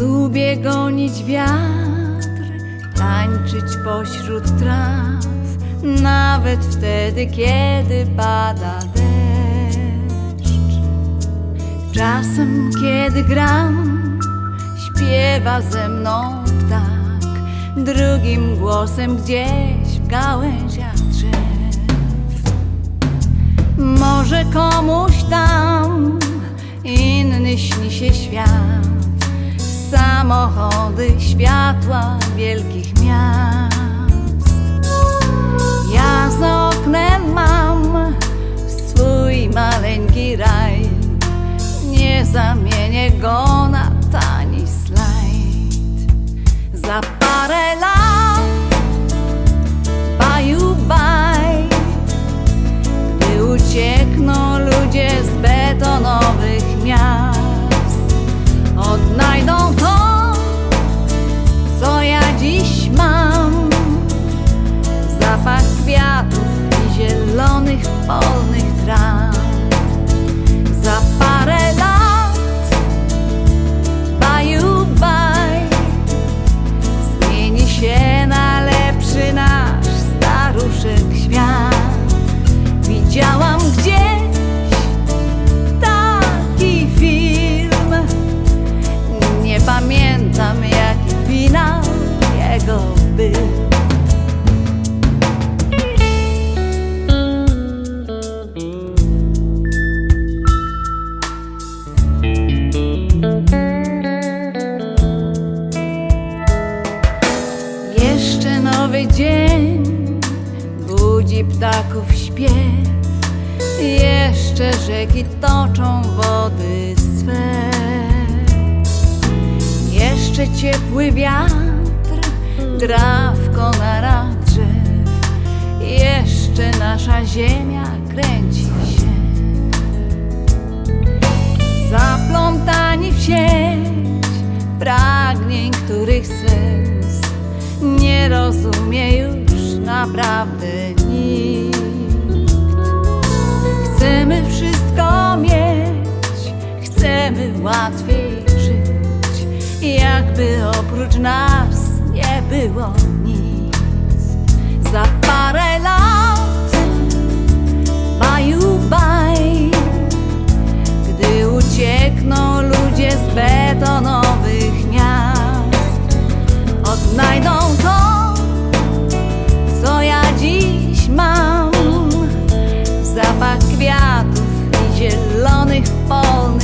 Lubię gonić wiatr, tańczyć pośród traw, nawet wtedy, kiedy pada deszcz. Czasem, kiedy gram, śpiewa ze mną ptak, drugim głosem gdzieś w gałęziach drzew. Może komuś tam inny śni się świat, samochody, światła wielkich miast. Ja za oknem mam swój maleńki raj, nie zamienię go na tani parę lat, baju baj, gdy uciekną ludzie z betonowych miast, odnajdą Jeszcze nowy dzień budzi ptaków śpiew. Jeszcze rzeki toczą wody swe. Jeszcze ciepły wiatr gra w konarach. Jeszcze nasza ziemia kręci się. Zaplątani w sieć pragnień, których sens nie rozumie już naprawdę nikt. Chcemy wszystko mieć, chcemy łatwiej żyć, jakby oprócz nas nie było nic. Za zapach kwiatów i zielonych polnych.